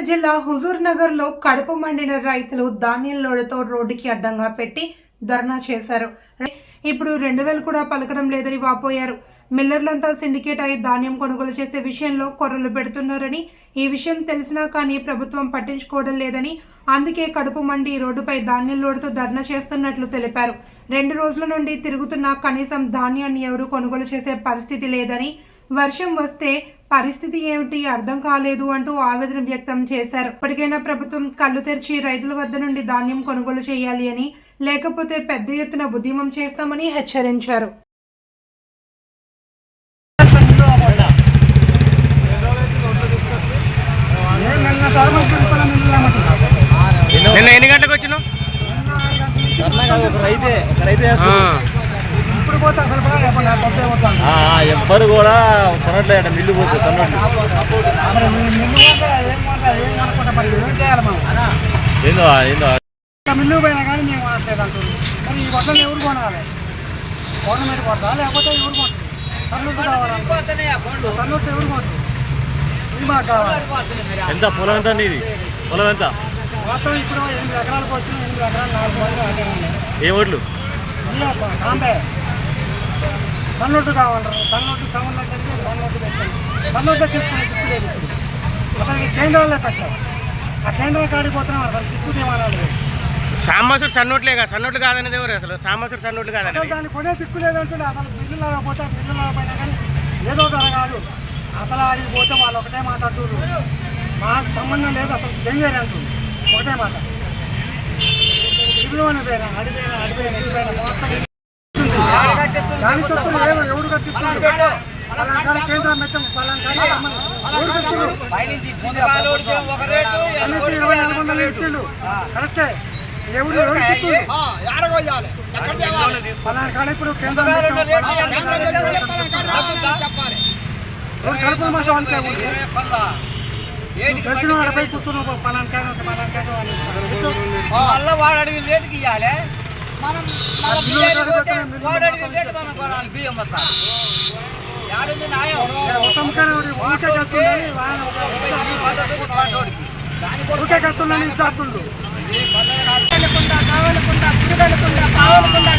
జిల్లా హుజూర్ నగర్లో కడుపు మండిన రైతులు ధాన్యం లోడుతో రోడ్డుకి అడ్డంగా పెట్టి ధర్నా చేశారు. ఇప్పుడు రెండు వేలు కూడా పలకడం లేదని వాపోయారు. మిల్లర్లంతా సిండికేట్ అయి ధాన్యం కొనుగోలు చేసే విషయంలో కొర్రలు పెడుతున్నారని ఈ విషయం తెలిసినా కానీ ప్రభుత్వం పట్టించుకోవడం లేదని అందుకే కడుపు మండి రోడ్డుపై ధాన్యం లోడుతో ధర్నా చేస్తున్నట్లు తెలిపారు. రెండు రోజుల నుండి తిరుగుతున్నా కనీసం ధాన్యాన్ని ఎవరు కొనుగోలు చేసే పరిస్థితి లేదని వర్షం వస్తే పరిస్థితి ఏమిటి? అర్థం కాలేదు అంటూ ఆవేదన వ్యక్తం చేశారు. ఇప్పటికైనా ప్రభుత్వం కళ్ళు తెరిచి రైతుల వద్ద నుండి ధాన్యం కొనుగోలు చేయాలి అని లేకపోతే పెద్ద ఎత్తున ఉద్యమం చేస్తామని హెచ్చరించారు. నిన్న ఎన్ని గంటలకు వచ్చినావు? రైతే రైతే ఆ, ఇప్పుడు పోతే అసలు కూడా చెప్పండి ఆ కొత్త పోతాను ఎవ్వరు కూడా కొనట్లేదు మిల్లు పోతుంది ఏందో ఏందో. మిల్లు పోయినా కానీ మేము కొనట్లేదు మరి ఈ బట్టలు ఎవరు కొనాలి గవర్నమెంట్ కొడతా లేకపోతే ఎవరు కొంటారు సన్నుట్టు కావాలంటే సన్నుట్టు ఎవరు కొంటారు ఇది మాకు కావాలి ఎంత పొలం ఎంత నీది? పొలం ఎంత? మొత్తం ఇప్పుడు ఎనిమిది ఎకరాలకు వచ్చిన ఎనిమిది ఎకరాలు నాలుగు ఏ ఓట్లు సాంబే. సన్నొట్టు కావాలంటారు. సన్నొట్టు సవన్ దగ్గరికి సన్నొట్టు పెట్టండి సన్నొట్టు తీసుకునే దిక్కు లేదు ఇప్పుడు. అసలు ఈ కేంద్రాల్లో పెట్టారు. ఆ కేంద్రం కాడికి పోతున్నాం అసలు దిక్కు దేవాలయాలు లేదు సాంబాసుడు సన్నోట్లే కదా. సన్నోట్లు కాదనేది ఎవరు అసలు? సాంబాసుడు సన్నోట్లు అసలు కాదనేది దాన్ని కొనే దిక్కు లేదంటుండే అసలు బిల్లులలో పోతే బిల్లుల పైన కానీ ఏదో ధర కాదు. అసలు ఆడికి పోతే వాళ్ళు ఒకటే మాట్లాడుతున్నారు మాకు సంబంధం లేదు అసలు డేంజర్ అంటుంది ఒకటే మాట. ఇల్లు అని పోయినా అడిపోయినా అడిపోయినా ఇడిపోయినా మొత్తం దాని ఎవరు ఎవడు కట్టిస్తున్నారు పలానా కేంద్రం పెట్టం పలానా ఎవరు కట్టిస్తున్నారు కనీసం ఇరవై నాలుగు వందలు ఇచ్చిండు. కరెక్టే. ఎవరు ఎవరు పలానా కాడ ఇప్పుడు కేంద్రం ఎవరు కలుపుల వాళ్ళకే ఉంది తెలిసిన వాడిపై కూర్చున్నావు పలానా పలానా. మళ్ళా వాడు అడిగి రేటుకి ఇవ్వాలి మళ్ళా బియ్యం ఇచ్చేస్తుండ్రు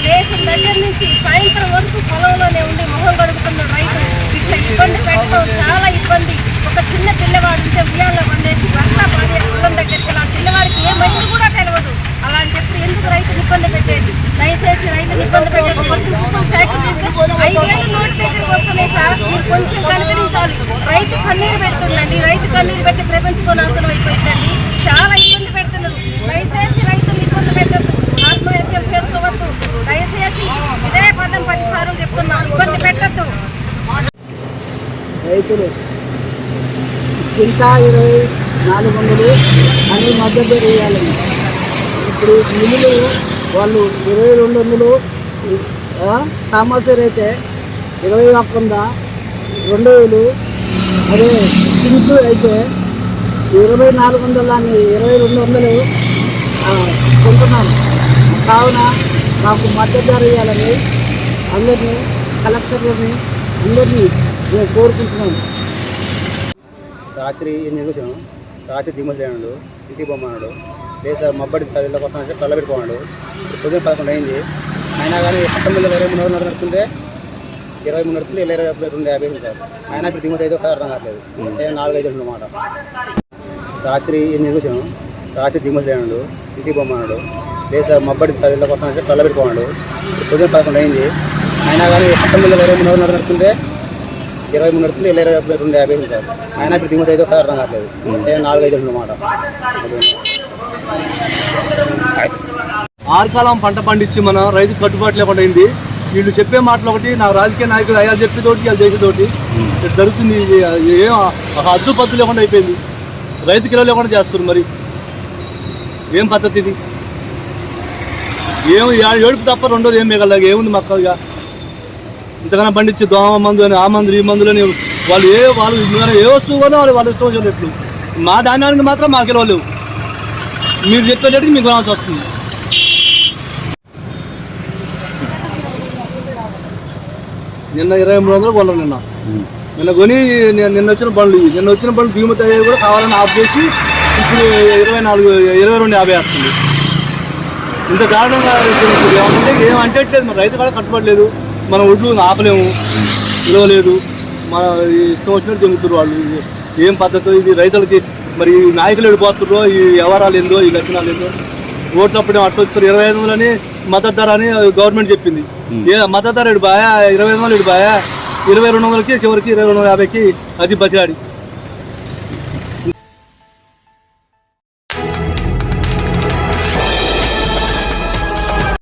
లేచిన దగ్గర నుంచి సాయంత్రం వరకు పొలంలోనే ఉండి మొహం గడుపుతున్న రైతు ఇట్లా ఇబ్బంది పెట్టడం చాలా ఇబ్బంది తీసుకొని నోటి దగ్గరికి వస్తున్నాయి సార్. మీరు కొంచెం కనికరించాలి. రైతు కన్నీరు పెడుతుందండి. రైతు కన్నీరు పెట్టి ప్రపంచం నాశనం అయిపోయిందండి. చాలా ఇబ్బంది పెడుతున్నారు. దయచేసి రైతులు ఇబ్బంది పెట్టద్దు. ఆత్మహత్యలు చేసుకోవద్దు. దయచేసి ఇదే పదం పదిసార్లు చెప్తున్నాను ఇబ్బంది పెట్టద్దు. రైతులు ఇంకా ఇరవై నాలుగు వందలు అని మద్దతు వేయాలండి ఇప్పుడు మిల్లులు వాళ్ళు ఇరవై రెండు వందలు సామాసర్ అయితే ఇరవై ఒక్క వంద రెండు వేలు. అదే సింకు అయితే ఇరవై నాలుగు వందలు అని ఇరవై రెండు వందలు కొంటున్నాను. కావున మాకు మద్దతు ధర ఇవ్వాలని అందరినీ కలెక్టర్లని అందరినీ నేను కోరుకుంటున్నాను. రాత్రి ఎనిమిది వచ్చాను. రాత్రి దిమ్మలేనాడు ఇంటికి పోమన్నాడు లేదు సార్ మబ్బడి సార్ ఇలా వస్తానంటే టల్ల పెట్టుకున్నాడు. పొద్దున పదకొండు అయింది. అయినా కానీ పంతొమ్మిది ఇరవై మూడు వందలు నడుస్తుంటే ఇరవై మూడు నడుస్తుంది ఇరవై ఇరవై రెండు యాభై ఉంది సార్ అయినా ఇప్పుడు దిమ్మతి అయితే అర్థం కావట్లేదు. అంటే నాలుగు ఐదు అన్నమాట రాత్రి ఎనిమిది వచ్చాను రాత్రి దిమ్మలేనాడు ఇంటికి పొమ్మన్నాడు లేదు సార్ మబ్బడి సార్ వస్తానంటే టల్ల పెట్టుకున్నాడు ఇప్పుడు పొద్దున పదకొండు అయింది. అయినా కానీ పంతొమ్మిది ఇరవై మూడు వందలు నడుస్తుంటే ఇరవై మూడు నడుస్తుంది ఇరవై ఇరవై రెండు యాభై ఉంది సార్ అయినా ఇప్పుడు దిగుమతి అయితే అర్థం కావట్లేదు. అంటే నాలుగు ఐదు అన్నమాట ఆరుకాలం పంట పండించి మన రైతు కట్టుబాటు లేకుండా అయింది. వీళ్ళు చెప్పే మాటలు ఒకటి నా రాజకీయ నాయకులు అయ్యాలు చెప్పేతోటి వాళ్ళు చేసేతోటి ఇది జరుగుతుంది ఏం ఒక అద్దు పద్దు లేకుండా అయిపోయింది. రైతు కిలో లేకుండా చేస్తున్నారు మరి. ఏం పద్ధతి ఇది? ఏం ఏడుపు తప్ప రెండోది ఏం మిగలదు ఏముంది మాకు ఇక. ఇంతకన్నా పండించి దోమ మందు అని ఆ మందులు ఈ మందులని వాళ్ళు ఏ వాళ్ళు ఏ వస్తువు కూడా వాళ్ళు వాళ్ళు ఇష్టం వచ్చినట్లు. మా ధాన్యానికి మాత్రం మాకు లేవు మీరు చెప్పేటట్టుగా మీకు కొనాల్సి వస్తుంది. నిన్న ఇరవై మూడు వందలు కొన్నాను నిన్న. నిన్న కొని నిన్న వచ్చిన బండ్లు ఇవి. నిన్న వచ్చిన బండ్లు దిగుమతి అయ్యేవి కూడా కావాలని ఆఫ్ చేసి ఇప్పుడు ఇరవై నాలుగు ఇరవై రెండు యాభై వస్తుంది. ఇంత దారుణంగా. ఏమంటే ఏం అంటే మరి రైతు కూడా కట్టుబడలేదు మన ఒడ్లు ఆపలేము. నిలవలేదు. మన ఇష్టం వచ్చినట్టు తిరుగుతారు వాళ్ళు. ఏం పద్ధతి? ఇది రైతులకి మరి నాయకులు వెళ్ళిపోతుర్రో ఈ వ్యవహారాలు ఏందో? ఈ లక్షణాలు ఏందో? ఓట్లప్పుడు అట్ట వస్తారు ఇరవై ఐదు వందలని మద్దతు ధర అని గవర్నమెంట్ చెప్పింది. ఏ మద్దతు ధర ఇటు బాయా? ఇరవై ఐదు వందలు ఇటు బాయా? ఇరవై రెండు వందలకి చివరికి ఇరవై రెండు వందల యాభైకి అది బతిలాడి.